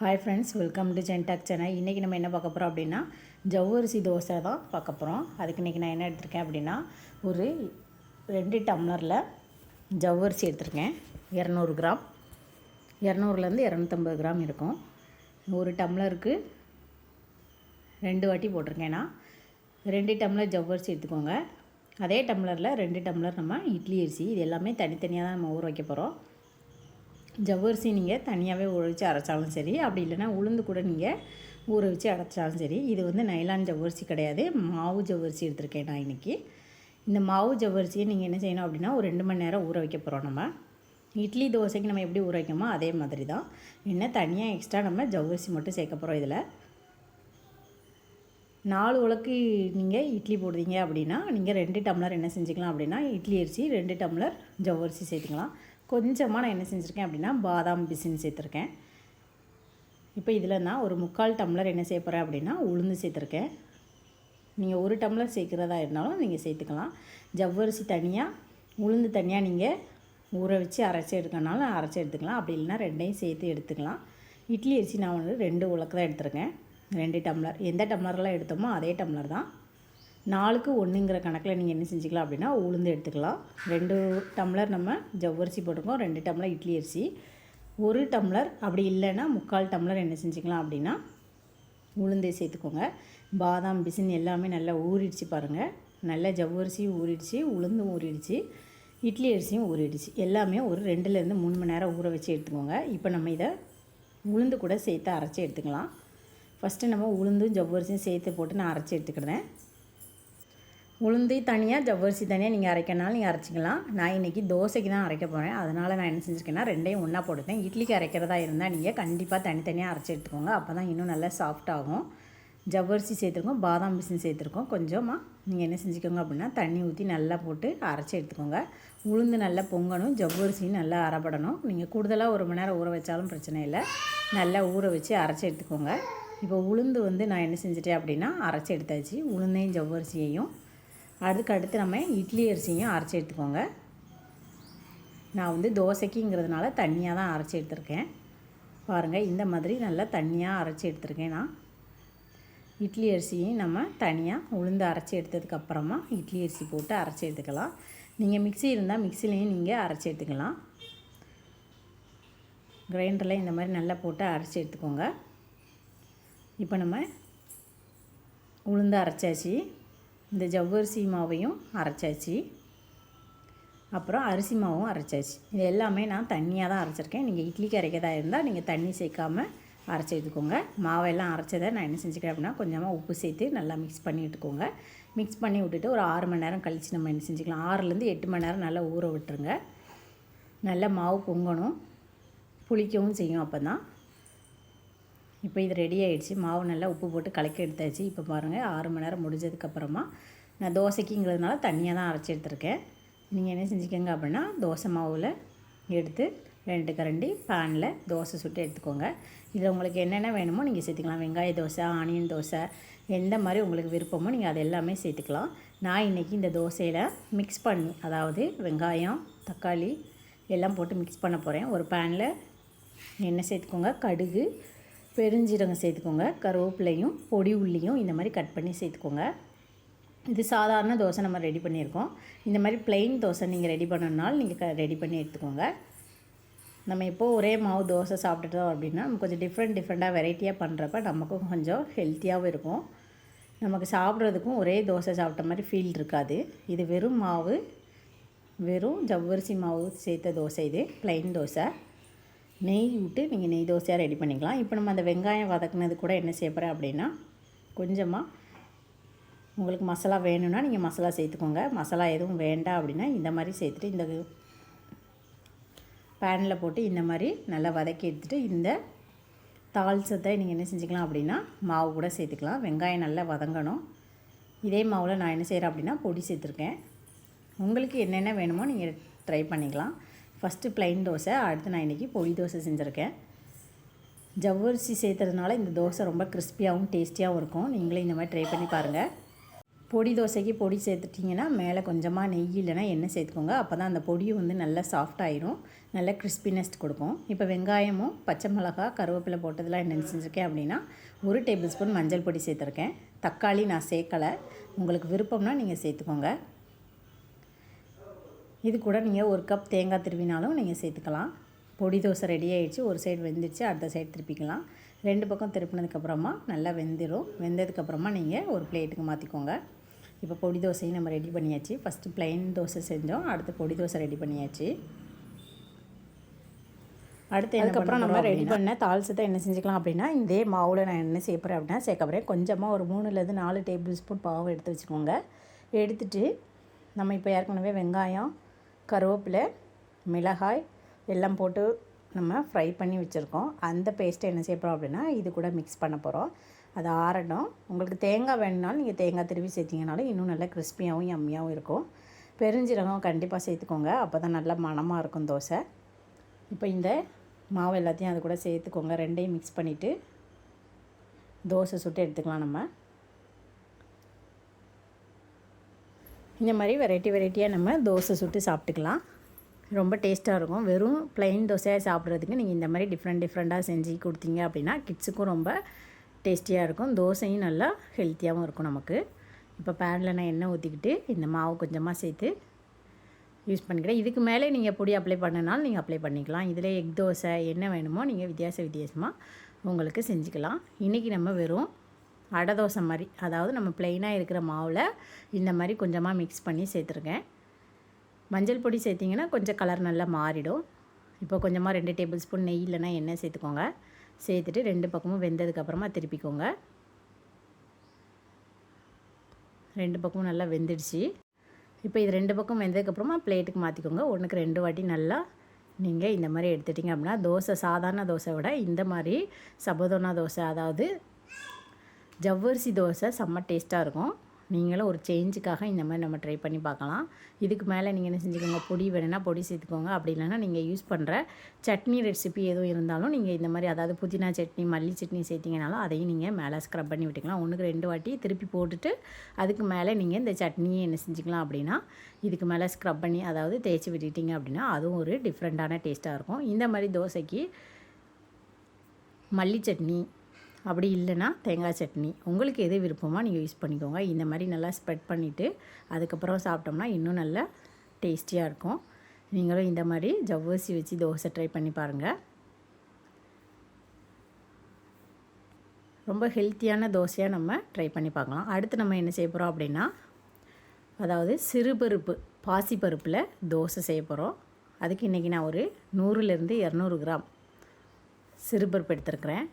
Hi friends welcome to Gentalk channel இன்றைக்கி நம்ம என்ன பார்க்க போகிறோம் அப்படின்னா ஜவ்வரிசி தோசை தான் பார்க்க போகிறோம் அதுக்கு இன்றைக்கி நான் என்ன எடுத்திருக்கேன் அப்படின்னா ஒரு ரெண்டு டம்ளரில் ஜவ்வரிசி எடுத்திருக்கேன். இரநூறு கிராம். இரநூறுலேருந்து இரநூத்தம்பது கிராம் இருக்கும். ஒரு டம்ளருக்கு ரெண்டு வாட்டி போட்டிருக்கேன் நான். ரெண்டு டம்ளர் ஜவ்வரிசி எடுத்துக்கோங்க. அதே டம்ளரில் ரெண்டு டம்ளர் நம்ம இட்லி அரிசி இது எல்லாமே தனித்தனியாக தான் நம்ம ஊற வைக்க போகிறோம் ஜவ்வரிசி நீங்கள் தனியாகவே ஊற வச்சு அரைச்சாலும் சரி அப்படி இல்லைனா உளுந்து கூட நீங்கள் ஊற வச்சு அரைச்சாலும் சரி. இது வந்து நைலான் ஜவ்வரிசி கிடையாது. மாவு ஜவ்வரிசி எடுத்திருக்கேன் நான் இன்றைக்கி இந்த மாவு ஜவ்வரிசியை நீங்கள் என்ன செய்யணும் அப்படின்னா ஒரு ரெண்டு மணி நேரம் ஊற வைக்க போகிறோம் நம்ம. இட்லி தோசைக்கு நம்ம எப்படி ஊற வைக்கணுமோ அதே மாதிரி தான். என்ன தனியாக எக்ஸ்ட்ரா நம்ம ஜவ்வரிசி மட்டும் சேர்க்க போகிறோம் இதில். நாலு உலக்கு நீங்கள் இட்லி போடுறீங்க அப்படின்னா நீங்கள் ரெண்டு டம்ளர் என்ன செஞ்சுக்கலாம் அப்படின்னா இட்லி அரிசி ரெண்டு டம்ளர் ஜவ்வரிசி சேர்த்துக்கலாம். கொஞ்சமாக நான் என்ன செஞ்சுருக்கேன் அப்படின்னா பாதாம் பிசின் சேர்த்துருக்கேன். இப்போ இதில் நான் ஒரு முக்கால் டம்ளர் என்ன செய்ய போகிறேன் அப்படின்னா உளுந்து சேர்த்துருக்கேன். நீங்கள் ஒரு டம்ளர் சேர்க்குறதா இருந்தாலும் நீங்கள் சேர்த்துக்கலாம். ஜவ்வரிசி தனியாக உளுந்து தனியாக நீங்கள் ஊற வச்சு அரைச்சி எடுக்கனாலும் அரைச்சி எடுத்துக்கலாம். அப்படி இல்லைன்னா ரெண்டையும் சேர்த்து எடுத்துக்கலாம். இட்லி அரிசி நான் வந்து ரெண்டு உலக்கு தான் எடுத்துருக்கேன். ரெண்டு டம்ளர். எந்த டம்ளர்லாம் எடுத்தோமோ அதே டம்ளர் தான். நாலுக்கு ஒன்றுங்கிற கணக்கில் நீங்கள் என்ன செஞ்சுக்கலாம் அப்படின்னா உளுந்து எடுத்துக்கலாம். ரெண்டு டம்ளர் நம்ம ஜவ்வரிசி போட்டிருக்கோம் ரெண்டு டம்ளர் இட்லி அரிசி. ஒரு டம்ளர் அப்படி இல்லைன்னா முக்கால் டம்ளர் என்ன செஞ்சுக்கலாம் அப்படின்னா உளுந்தே சேர்த்துக்கோங்க. பாதாம் பிசின் எல்லாமே நல்லா ஊறிடுச்சு பாருங்கள் நல்லா ஜவ்வரிசி ஊறிடுச்சு உளுந்தும் ஊறிடுச்சு இட்லி அரிசியும் ஊறிடுச்சு. எல்லாமே ஒரு ரெண்டுலேருந்து மூணு மணி நேரம் ஊற வச்சு எடுத்துக்கோங்க. இப்போ நம்ம இதை உளுந்து கூட சேர்த்து அரைச்சி எடுத்துக்கலாம். ஃபஸ்ட்டு நம்ம உளுந்தும் ஜவ்வரிசியும் சேர்த்து போட்டு நான் அரைச்சி எடுத்துக்கிறேன். உளுந்து தனியாக ஜவ்வரிசி தனியாக நீங்கள் அரைக்கனாலும் நீங்கள் அரைச்சிக்கலாம். நான் இன்றைக்கி தோசைக்கு தான் அரைக்க போகிறேன் அதனால் நான் என்ன செஞ்சுருக்கேன்னா ரெண்டையும் ஒன்றா போட்டுட்டேன். இட்லிக்கு அரைக்கிறதா இருந்தால் நீங்கள் கண்டிப்பாக தனித்தனியாக அரைச்சி எடுத்துக்கோங்க. அப்போ தான் இன்னும் நல்லா சாஃப்டாகும் ஜவ்வரிசி சேர்த்துருக்கோம் பாதாம் பிசின் சேர்த்துருக்கோம். கொஞ்சமாக நீங்கள் என்ன செஞ்சுக்கோங்க அப்படின்னா தண்ணி ஊற்றி நல்லா போட்டு அரைச்சி எடுத்துக்கோங்க. உளுந்து நல்லா பொங்கணும் ஜவ்வரிசியும் நல்லா அரைப்படணும். நீங்கள் கூடுதலாக ஒரு மணி நேரம் ஊற வச்சாலும் பிரச்சனை இல்லை. நல்லா ஊற வச்சு அரைச்சி எடுத்துக்கோங்க. இப்போ உளுந்து வந்து நான் என்ன செஞ்சுட்டேன் அப்படின்னா அரைச்சி எடுத்தாச்சு. உளுந்தையும் ஜவ்வரிசியையும் அதுக்கு அடுத்து நம்ம இட்லி அரிசியும் அரைச்சி எடுத்துக்கோங்க. நான் வந்து தோசைக்குங்கிறதுனால தண்ணியாக தான் அரைச்சி எடுத்திருக்கேன். பாருங்கள் இந்த மாதிரி நல்லா தண்ணியாக அரைச்சி எடுத்திருக்கேன் நான். இட்லி அரிசியும் நம்ம தனியாக உளுந்து அரைச்சி எடுத்ததுக்கப்புறமா இட்லி அரிசி போட்டு அரைச்சி எடுத்துக்கலாம். நீங்கள் மிக்சி இருந்தால் மிக்சிலையும் நீங்கள் அரைச்சி எடுத்துக்கலாம். கிரைண்டரில் இந்த மாதிரி நல்லா போட்டு அரைச்சி எடுத்துக்கோங்க. இப்போ நம்ம உளுந்து அரைச்சாச்சு. இந்த ஜவ்வரிசி மாவையும் அரைச்சாச்சு. அப்புறம் அரிசி மாவும் அரைச்சாச்சு. இது எல்லாமே நான் தண்ணியாக தான் அரைச்சிருக்கேன். நீங்கள் இட்லிக்கு அரைக்கதாக இருந்தால் நீங்கள் தண்ணி சேர்க்காமல் அரைச்சி எடுத்துக்கோங்க. மாவெல்லாம் அரைச்சதை நான் என்ன செஞ்சுக்கிறேன் அப்படின்னா கொஞ்சமாக உப்பு சேர்த்து நல்லா மிக்ஸ் பண்ணி விட்டுக்கோங்க மிக்ஸ் பண்ணி விட்டுட்டு ஒரு ஆறு மணி நேரம் கழித்து நம்ம என்ன செஞ்சுக்கலாம். ஆறுலேருந்து எட்டு மணி நேரம் நல்லா ஊற விட்டுருங்க. நல்லா மாவு பொங்கணும். புளிக்கவும் செய்யும் அப்போ தான் இப்போ இது ரெடி ஆகிடுச்சு மாவு நல்லா உப்பு போட்டு கலக்கி எடுத்தாச்சு. இப்போ பாருங்கள் ஆறு மணி நேரம் முடிஞ்சதுக்கப்புறமா நான் தோசைக்குங்கிறதுனால தண்ணியாக தான் அரைச்சி எடுத்துருக்கேன். நீங்கள் என்ன செஞ்சுக்கோங்க அப்படின்னா தோசை மாவில் எடுத்து ரெண்டு கரண்டி பேனில் தோசை சுட்டு எடுத்துக்கோங்க. இதில் உங்களுக்கு என்னென்ன வேணுமோ நீங்கள் சேர்த்துக்கலாம். வெங்காய தோசை ஆனியன் தோசை எந்த மாதிரி உங்களுக்கு விருப்பமோ நீங்கள் அது எல்லாமே சேர்த்துக்கலாம். நான் இன்றைக்கி இந்த தோசையில் மிக்ஸ் பண்ணி அதாவது வெங்காயம் தக்காளி எல்லாம் போட்டு மிக்ஸ் பண்ண போகிறேன் ஒரு பேனில் எண்ணெய் சேர்த்துக்கோங்க. கடுகு பெருஞ்சீரகம் சேர்த்துக்கோங்க. கருவேப்பிலையும் பொடி உள்ளியும் இந்த மாதிரி கட் பண்ணி சேர்த்துக்கோங்க. இது சாதாரண தோசை நம்ம ரெடி பண்ணியிருக்கோம். இந்த மாதிரி பிளெயின் தோசை நீங்கள் ரெடி பண்ணணுனாலும் நீங்கள் க ரெடி பண்ணி எடுத்துக்கோங்க. நம்ம இப்போது ஒரே மாவு தோசை சாப்பிட்டுட்டோம் அப்படின்னா நம்ம கொஞ்சம் டிஃப்ரெண்ட் டிஃப்ரெண்ட்டாக வெரைட்டியாக பண்ணுறப்ப நமக்கும் கொஞ்சம் ஹெல்த்தியாகவும் இருக்கும். நமக்கு சாப்பிட்றதுக்கும் ஒரே தோசை சாப்பிட்ட மாதிரி ஃபீல் இருக்காது. இது வெறும் மாவு வெறும் ஜவ்வரிசி மாவு சேர்த்த தோசை இது ப்ளைன் தோசை. நெய் விட்டு நீங்கள் நெய் தோசையாக ரெடி பண்ணிக்கலாம். இப்போ நம்ம அந்த வெங்காயம் வதக்குனது கூட என்ன செய்ய போகிறேன் அப்படின்னா கொஞ்சமாக உங்களுக்கு மசாலா வேணும்னா நீங்கள் மசாலா சேர்த்துக்கோங்க. மசாலா எதுவும் வேண்டாம் அப்படின்னா இந்த மாதிரி சேர்த்துட்டு இந்த பேனில் போட்டு இந்த மாதிரி நல்லா வதக்கி எடுத்துகிட்டு இந்த தால்சத்தை நீங்கள் என்ன செஞ்சுக்கலாம் அப்படின்னா மாவு கூட சேர்த்துக்கலாம். வெங்காயம் நல்லா வதங்கணும். இதே மாவில் நான் என்ன செய்கிறேன் அப்படின்னா பொடி சேர்த்துருக்கேன். உங்களுக்கு என்னென்ன வேணுமோ நீங்கள் ட்ரை பண்ணிக்கலாம். ஃபஸ்ட்டு ப்ளைன் தோசை அடுத்து நான் இன்றைக்கி பொடி தோசை செஞ்சுருக்கேன். ஜவ்வரிசி சேர்த்துறதுனால இந்த தோசை ரொம்ப கிறிஸ்பியாகவும் டேஸ்டியாகவும் இருக்கும். நீங்களும் இந்த மாதிரி ட்ரை பண்ணி பாருங்கள் பொடி தோசைக்கு பொடி சேர்த்துட்டிங்கன்னா மேலே கொஞ்சமாக நெய் இல்லைன்னா எண்ணெய் சேர்த்துக்கோங்க. அப்போ தான் அந்த பொடியும் வந்து நல்லா சாஃப்ட் ஆயிரும். நல்ல கிறிஸ்பினஸ் கொடுக்கும். இப்போ வெங்காயமும் பச்சை மிளகா கருவேப்பிலை போட்டதெல்லாம் என்ன செஞ்சுருக்கேன் அப்படின்னா ஒரு டேபிள் ஸ்பூன் மஞ்சள் பொடி சேர்த்துருக்கேன். தக்காளி நான் சேர்க்கலை. உங்களுக்கு விருப்பம்னா நீங்கள் சேர்த்துக்கோங்க. இது கூட நீங்கள் ஒரு கப் தேங்காய் திருவினாலும் நீங்கள் சேர்த்துக்கலாம். பொடி தோசை ரெடி ஆகிடுச்சு ஒரு சைடு வெந்துடுச்சு அடுத்த சைடு திருப்பிக்கலாம். ரெண்டு பக்கம் திருப்பினதுக்கப்புறமா நல்லா வெந்துடும் வெந்ததுக்கப்புறமா நீங்கள் ஒரு பிளேட்டுக்கு மாற்றிக்கோங்க இப்போ பொடி தோசையும் நம்ம ரெடி பண்ணியாச்சு. ஃபஸ்ட்டு ப்ளைன் தோசை செஞ்சோம். அடுத்து பொடி தோசை ரெடி பண்ணியாச்சு. அடுத்து அதுக்கப்புறம் நம்ம ரெடி பண்ண தால்சத்தை என்ன செஞ்சுக்கலாம் அப்படின்னா இதே மாவில் நான் என்ன செய்ய போகிறேன் அப்படின்னா சேர்க்க போகிறேன் கொஞ்சமாக ஒரு மூணுலேருந்து நாலு டேபிள் ஸ்பூன் பாவு எடுத்து வச்சுக்கோங்க. எடுத்துட்டு நம்ம இப்போ ஏற்கனவே வெங்காயம் கருவேப்பிலை மிளகாய் எல்லாம் போட்டு நம்ம ஃப்ரை பண்ணி வச்சுருக்கோம். அந்த பேஸ்ட்டை என்ன செய்ய போகிறோம் அப்படின்னா இது கூட மிக்ஸ் பண்ண போகிறோம் அது ஆறட்டும். உங்களுக்கு தேங்காய் வேணுனாலும் நீங்கள் தேங்காய் திருவி சேர்த்திங்கனாலும் இன்னும் நல்லா கிறிஸ்பியாகவும் எம்மியாகவும் இருக்கும். பெருஞ்சீரகம் கண்டிப்பாக சேர்த்துக்கோங்க. அப்போ தான் நல்லா மணமாக இருக்கும் தோசை. இப்போ இந்த மாவு எல்லாத்தையும் அது கூட சேர்த்துக்கோங்க. ரெண்டையும் மிக்ஸ் பண்ணிவிட்டு தோசை சுட்டு எடுத்துக்கலாம் நம்ம. இந்த மாதிரி வெரைட்டி வெரைட்டியாக நம்ம தோசை சுட்டு சாப்பிட்டுக்கலாம். ரொம்ப டேஸ்ட்டாக இருக்கும். வெறும் ப்ளைன் தோசையாக சாப்பிட்றதுக்கு நீங்கள் இந்த மாதிரி டிஃப்ரெண்ட் டிஃப்ரெண்ட்டாக செஞ்சு கொடுத்தீங்க அப்படின்னா கிட்ஸுக்கும் ரொம்ப டேஸ்டியாக இருக்கும். தோசையும் நல்லா ஹெல்த்தியாகவும் இருக்கும் நமக்கு. இப்போ பேனில் நான் எண்ணெய் ஊற்றிக்கிட்டு இந்த மாவு கொஞ்சமாக சேர்த்து யூஸ் பண்ணிக்கிறேன். இதுக்கு மேலே நீங்கள் பொடி அப்ளை பண்ணனாலும் நீங்கள் அப்ளை பண்ணிக்கலாம். இதில் எக் தோசை என்ன வேணுமோ நீங்கள் வித்தியாச வித்தியாசமாக உங்களுக்கு செஞ்சுக்கலாம். இன்றைக்கி நம்ம வெறும் அடை தோசை மாதிரி அதாவது நம்ம பிளெயினாக இருக்கிற மாவில் இந்த மாதிரி கொஞ்சமாக மிக்ஸ் பண்ணி சேர்த்துருக்கேன் மஞ்சள் பொடி சேர்த்திங்கன்னா கொஞ்சம் கலர் நல்லா மாறிடும். இப்போ கொஞ்சமாக ரெண்டு டேபிள் ஸ்பூன் நெய் இல்லைனா எண்ணெய் சேர்த்துக்கோங்க. சேர்த்துட்டு ரெண்டு பக்கமும் வெந்ததுக்கப்புறமா திருப்பிக்கோங்க. ரெண்டு பக்கமும் நல்லா வெந்துடுச்சு. இப்போ இது ரெண்டு பக்கம் வெந்ததுக்கப்புறமா பிளேட்டுக்கு மாற்றிக்கோங்க ஒன்றுக்கு ரெண்டு வாட்டி நல்லா நீங்கள் இந்த மாதிரி எடுத்துட்டிங்க அப்படின்னா தோசை சாதாரண தோசை விட இந்த மாதிரி சபோதோனா தோசை அதாவது ஜவ்வரிசி தோசை செம்ம டேஸ்ட்டாக இருக்கும். நீங்களும் ஒரு சேஞ்சுக்காக இந்த மாதிரி நம்ம ட்ரை பண்ணி பார்க்கலாம். இதுக்கு மேலே நீங்கள் என்ன செஞ்சுக்கோங்க? பொடி வேணும்னா பொடி சேர்த்துக்கோங்க. அப்படி இல்லைன்னா நீங்கள் யூஸ் பண்ணுற சட்னி ரெசிபி எதுவும் இருந்தாலும் நீங்கள் இந்த மாதிரி அதாவது புதினா சட்னி மல்லி சட்னி சேர்த்திங்கனாலும் அதையும் நீங்கள் மேலே ஸ்க்ரப் பண்ணி விட்டுக்கலாம். ஒன்றுக்கு ரெண்டு வாட்டி திருப்பி போட்டுட்டு அதுக்கு மேலே நீங்கள் இந்த சட்னியை என்ன செஞ்சுக்கலாம் அப்படின்னா இதுக்கு மேலே ஸ்க்ரப் பண்ணி அதாவது தேய்ச்சி விட்டுட்டிங்க அப்படின்னா அதுவும் ஒரு டிஃப்ரெண்ட்டான டேஸ்ட்டாக இருக்கும். இந்த மாதிரி தோசைக்கு மல்லி சட்னி அப்படி இல்லைன்னா தேங்காய் சட்னி. உங்களுக்கு எது விருப்பமாக நீங்கள் யூஸ் பண்ணிக்கோங்க. இந்த மாதிரி நல்லா ஸ்ப்ரெட் பண்ணிவிட்டு அதுக்கப்புறம் சாப்பிட்டோம்னா இன்னும் நல்லா டேஸ்டியாக இருக்கும். நீங்களும் இந்த மாதிரி ஜவ்வரிசி வச்சு தோசை ட்ரை பண்ணி பாருங்கள் ரொம்ப ஹெல்த்தியான தோசையாக நம்ம ட்ரை பண்ணி பார்க்கலாம். அடுத்து நம்ம என்ன செய்ய போகிறோம் அப்படின்னா அதாவது சிறுபருப்பு பாசிப்பருப்பில் தோசை செய்ய போகிறோம் அதுக்கு இன்றைக்கி நான் ஒரு நூறுலேருந்து இரநூறு கிராம் சிறுபருப்பு எடுத்துருக்குறேன்.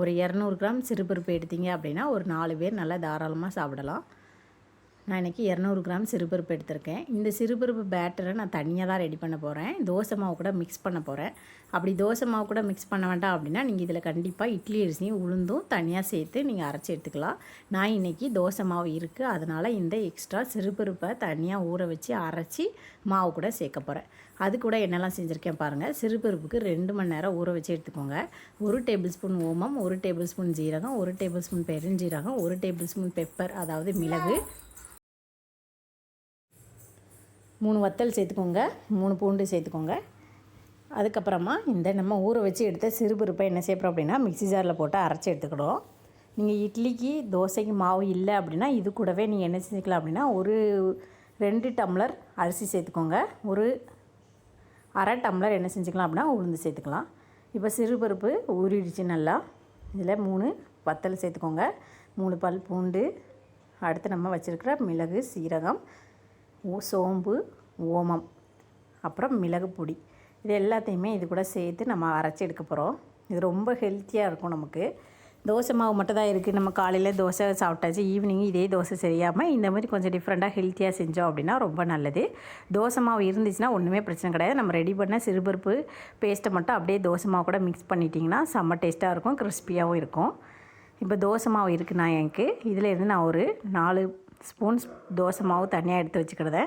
ஒரு இரநூறு கிராம் சிறுபருப்பு எடுத்தீங்க அப்படின்னா ஒரு நாலு பேர் நல்லா தாராளமாக சாப்பிடலாம். நான் இன்றைக்கி இரநூறு கிராம் சிறுபருப்பு எடுத்திருக்கேன். இந்த சிறுபருப்பு பேட்டரை நான் தனியாக தான் ரெடி பண்ண போகிறேன் தோசை மாவு கூட மிக்ஸ் பண்ண போகிறேன் அப்படி தோசை மாவு கூட மிக்ஸ் பண்ண வேண்டாம் அப்படின்னா நீங்கள் இதில் கண்டிப்பாக இட்லி அரிசியும் உளுந்தும் தனியாக சேர்த்து நீங்கள் அரைச்சி எடுத்துக்கலாம். நான் இன்றைக்கி தோசை மாவு இருக்குது அதனால் இந்த எக்ஸ்ட்ரா சிறுபருப்பை தனியாக ஊற வச்சு அரைச்சி மாவு கூட சேர்க்க போகிறேன் அது கூட என்னெல்லாம் செஞ்சுருக்கேன் பாருங்கள் சிறுபருப்புக்கு ரெண்டு மணி நேரம் ஊற வச்சு எடுத்துக்கோங்க. ஒரு டேபிள் ஸ்பூன் ஓமம் ஒரு டேபிள் ஸ்பூன் ஜீரகம் ஒரு டேபிள் ஸ்பூன் பெருஞ்சீரகம் ஒரு டேபிள் ஸ்பூன் பெப்பர் அதாவது மிளகு. மூணு வத்தல் சேர்த்துக்கோங்க. மூணு பூண்டு சேர்த்துக்கோங்க. அதுக்கப்புறமா இந்த நம்ம ஊற வச்சு எடுத்த சிறுபருப்பை என்ன செய்யப்போம் அப்படின்னா மிக்சி ஜாரில் போட்டு அரைச்சி எடுத்துக்கிடும் நீங்கள் இட்லிக்கு தோசைக்கு மாவு இல்லை அப்படின்னா இது கூடவே நீங்கள் என்ன செஞ்சுக்கலாம் அப்படின்னா ஒரு ரெண்டு டம்ளர் அரிசி சேர்த்துக்கோங்க. ஒரு அரை டம்ளர் என்ன செஞ்சுக்கலாம் அப்படின்னா உளுந்து சேர்த்துக்கலாம். இப்போ சிறுபருப்பு ஊறிடுச்சு நல்லா. இதில் மூணு வத்தல் சேர்த்துக்கோங்க. மூணு பல் பூண்டு. அடுத்து நம்ம வச்சுருக்கிற மிளகு சீரகம் சோம்பு ஓமம் அப்புறம் மிளகு பொடி. இது எல்லாத்தையுமே இது கூட சேர்த்து நம்ம அரைச்சி எடுக்க போகிறோம். இது ரொம்ப ஹெல்த்தியாக இருக்கும் நமக்கு. தோசை மாவு மட்டும் தான் இருக்குது நம்ம காலையில் தோசை சாப்பிட்டாச்சு ஈவினிங் இதே தோசை செய்யாமல் இந்த மாதிரி கொஞ்சம் டிஃப்ரெண்ட்டாக ஹெல்த்தியாக செஞ்சோம் அப்படின்னா ரொம்ப நல்லது. தோசை மாவு இருந்துச்சுன்னா ஒன்றுமே பிரச்சனை கிடையாது. நம்ம ரெடி பண்ண சிறுபருப்பு பேஸ்ட்டை மட்டும் அப்படியே தோசை மாவு கூட மிக்ஸ் பண்ணிட்டிங்கன்னா செம்ம டேஸ்ட்டாக இருக்கும் கிறிஸ்பியாகவும் இருக்கும். இப்போ தோசை மாவு இருக்குது நான் எனக்கு. இதிலேருந்து நான் ஒரு நாலு ஸ்பூன்ஸ் தோசை மாவு தனியாக எடுத்து வச்சுக்கிறத.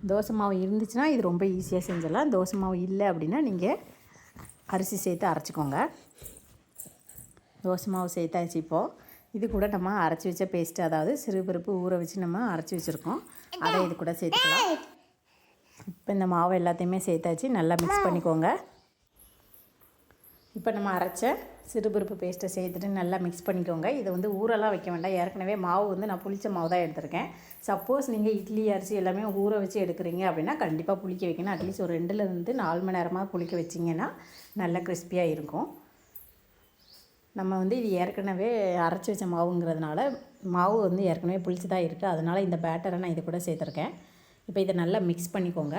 தோசை மாவு இருந்துச்சுன்னா இது ரொம்ப ஈஸியாக செஞ்சிடலாம். தோசை மாவு இல்லை அப்படின்னா நீங்கள் அரிசி சேர்த்து அரைச்சிக்கோங்க. தோசை மாவு சேர்த்தாச்சு இப்போது இது கூட நம்ம அரைச்சி வச்ச பேஸ்ட்டு அதாவது சிறுபருப்பு ஊற வச்சு நம்ம அரைச்சி வச்சுருக்கோம். அதை இது கூட சேர்த்துக்கலாம். இப்போ இந்த மாவு எல்லாத்தையுமே சேர்த்தாச்சு. நல்லா மிக்ஸ் பண்ணிக்கோங்க. இப்போ நம்ம அரைச்ச சிறுபருப்பு பேஸ்ட்டை சேர்த்துட்டு நல்லா மிக்ஸ் பண்ணிக்கோங்க. இதை வந்து ஊரெல்லாம் வைக்க வேண்டாம். ஏற்கனவே மாவு வந்து நான் புளிச்ச மாவு தான் எடுத்திருக்கேன். சப்போஸ் நீங்கள் இட்லி அரிசி எல்லாமே ஊற வச்சு எடுக்கிறீங்க அப்படின்னா கண்டிப்பாக புளிக்க வைக்கணும். அட்லீஸ்ட் ஒரு ரெண்டுலேருந்து நாலு மணி நேரமாக புளிக்க வச்சிங்கன்னா நல்லா கிறிஸ்பியாக இருக்கும். நம்ம வந்து இது ஏற்கனவே அரைச்சி வச்ச மாவுங்கிறதுனால மாவு வந்து ஏற்கனவே புளிச்சு தான் இருக்குது அதனால் இந்த பேட்டரை நான் இது கூட சேர்த்துருக்கேன். இப்போ இதை நல்லா மிக்ஸ் பண்ணிக்கோங்க.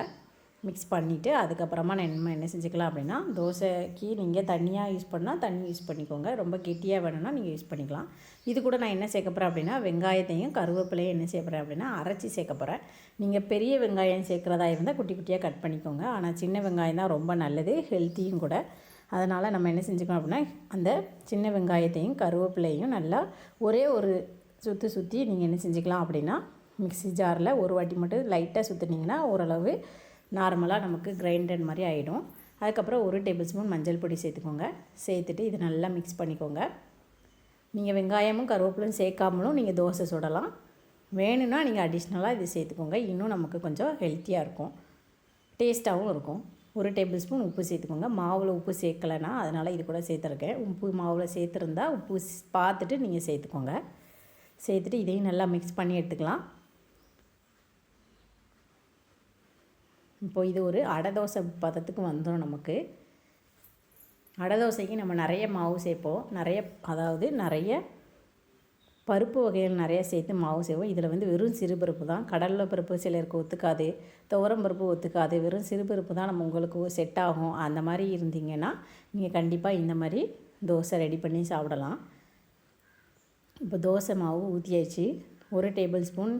மிக்ஸ் பண்ணிவிட்டு அதுக்கப்புறமா நான் என்ன செஞ்சுக்கலாம் அப்படின்னா தோசைக்கு நீங்கள் தண்ணியாக யூஸ் பண்ணால் தண்ணி யூஸ் பண்ணிக்கோங்க. ரொம்ப கெட்டியாக வேணும்னா நீங்கள் யூஸ் பண்ணிக்கலாம். இது கூட நான் என்ன சேர்க்க போகிறேன் அப்படின்னா வெங்காயத்தையும் கருவேப்பிலையும் என்ன செய்ய போகிறேன் அப்படின்னா அரைச்சி சேர்க்க போகிறேன் நீங்கள் பெரிய வெங்காயம் சேர்க்குறதா இருந்தால் குட்டி குட்டியாக கட் பண்ணிக்கோங்க. ஆனால் சின்ன வெங்காயம் தான் ரொம்ப நல்லது ஹெல்த்தியும் கூட. அதனால் நம்ம என்ன செஞ்சுக்கணும் அப்படின்னா அந்த சின்ன வெங்காயத்தையும் கருவேப்பிலையும் நல்லா ஒரே ஒரு சுற்றி சுற்றி நீங்கள் என்ன செஞ்சுக்கலாம் அப்படின்னா மிக்ஸி ஜாரில் ஒரு வாட்டி மட்டும் லைட்டாக சுற்றுனீங்கன்னா ஓரளவு நார்மலாக நமக்கு கிரைண்டர் மாதிரி ஆகிடும் அதுக்கப்புறம் ஒரு டேபிள் ஸ்பூன் மஞ்சள் பொடி சேர்த்துக்கோங்க. சேர்த்துட்டு இது நல்லா மிக்ஸ் பண்ணிக்கோங்க. நீங்கள் வெங்காயமும் கருவேப்பிலையும் சேர்க்காமலும் நீங்கள் தோசை சுடலாம். வேணும்னா நீங்கள் அடிஷ்னலாக இது சேர்த்துக்கோங்க. இன்னும் நமக்கு கொஞ்சம் ஹெல்த்தியாக இருக்கும். டேஸ்ட்டாகவும் இருக்கும். ஒரு டேபிள் ஸ்பூன் உப்பு சேர்த்துக்கோங்க. மாவில் உப்பு சேர்க்கலைன்னா அதனால் இது கூட சேர்த்துருக்கேன். உப்பு மாவில் சேர்த்துருந்தா உப்பு பார்த்துட்டு நீங்கள் சேர்த்துக்கோங்க. சேர்த்துட்டு இதையும் நல்லா மிக்ஸ் பண்ணி எடுத்துக்கலாம். இப்போ இது ஒரு அடை தோசை பதத்துக்கு வந்துடும் நமக்கு. அடை தோசைக்கு நம்ம நிறைய மாவு சேர்ப்போம். நிறைய அதாவது நிறைய பருப்பு வகைகள் நிறைய சேர்த்து மாவு செய்வோம் இதில் வந்து வெறும் சிறுபருப்பு தான். கடலில் பருப்பு சிலருக்கு ஒத்துக்காது. துவரம் பருப்பு ஒத்துக்காது. வெறும் சிறுபருப்பு தான் நம்ம உங்களுக்கு செட் ஆகும். அந்த மாதிரி இருந்தீங்கன்னா நீங்கள் கண்டிப்பாக இந்த மாதிரி தோசை ரெடி பண்ணி சாப்பிடலாம். இப்போ தோசை மாவு ஊற்றியாச்சு ஒரு டேபிள் ஸ்பூன்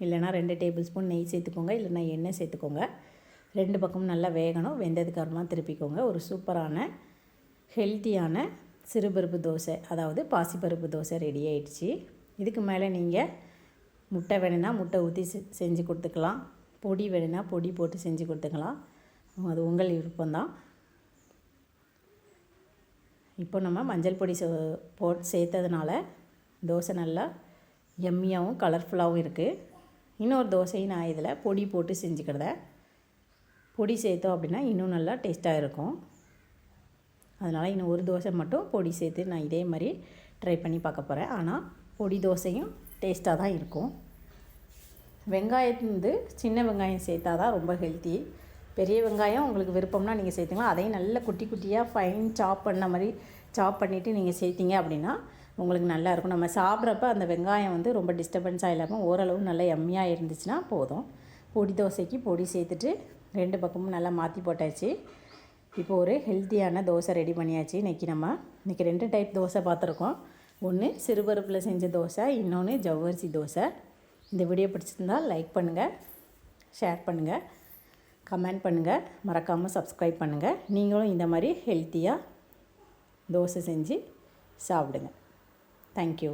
இல்லைன்னா ரெண்டு டேபிள் ஸ்பூன் நெய் சேர்த்துக்கோங்க இல்லைனா எண்ணெய் சேர்த்துக்கோங்க. ரெண்டு பக்கமும் நல்லா வேகணும் வெந்ததுக்கு அப்புறமா திருப்பிக்கோங்க. ஒரு சூப்பரான ஹெல்த்தியான சிறுபருப்பு தோசை அதாவது பாசிப்பருப்பு தோசை ரெடி ஆயிடுச்சு. இதுக்கு மேலே நீங்கள் முட்டை வேணும்னா முட்டை ஊற்றி செ- செஞ்சு கொடுத்துக்கலாம். பொடி வேணும்னா பொடி போட்டு செஞ்சு கொடுத்துக்கலாம். அது உங்கள் விருப்பம்தான். இப்போ நம்ம மஞ்சள் பொடி போ சேர்த்ததுனால தோசை நல்லா எம்மியாகவும் கலர்ஃபுல்லாகவும் இருக்குது இன்னொரு தோசையும் நான் இதில் பொடி போட்டு செஞ்சுக்கிறத. பொடி சேர்த்தோம் அப்படின்னா இன்னும் நல்லா டேஸ்ட்டாக இருக்கும். அதனால் இன்னும் ஒரு தோசை மட்டும் பொடி சேர்த்து நான் இதே மாதிரி ட்ரை பண்ணி பார்க்க போகிறேன் ஆனால் பொடி தோசையும் டேஸ்ட்டாக தான் இருக்கும். வெங்காயத்து வந்து சின்ன வெங்காயம் சேர்த்தா தான் ரொம்ப ஹெல்த்தி பெரிய வெங்காயம் உங்களுக்கு விருப்பம்னா நீங்கள் சேர்த்துக்கலாம். அதையும் நல்ல குட்டி குட்டியாக ஃபைன் சாப் பண்ண மாதிரி சாப் பண்ணிவிட்டு நீங்கள் சேர்த்திங்க அப்படின்னா உங்களுக்கு நல்லா இருக்கும். நம்ம சாப்பிட்றப்ப அந்த வெங்காயம் வந்து ரொம்ப டிஸ்டர்பன்ஸாக இல்லாமல் ஓரளவு நல்லா எம்மியாக இருந்துச்சுன்னா போதும். பொடி தோசைக்கு பொடி சேர்த்துட்டு ரெண்டு பக்கமும் நல்லா மாற்றி போட்டாச்சு. இப்போ ஒரு ஹெல்த்தியான தோசை ரெடி பண்ணியாச்சு இன்றைக்கி நம்ம. இன்றைக்கி ரெண்டு டைப் தோசை பார்த்துருக்கோம். ஒன்று சிறுபருப்பில் செஞ்ச தோசை இன்னொன்று ஜவ்வரிசி தோசை. இந்த வீடியோ பிடிச்சிருந்தா லைக் பண்ணுங்கள் ஷேர் பண்ணுங்கள் கமெண்ட் பண்ணுங்கள் மறக்காமல் சப்ஸ்கிரைப் பண்ணுங்கள் நீங்களும் இந்த மாதிரி ஹெல்த்தியாக தோசை செஞ்சு சாப்பிடுங்க. தேங்க்யூ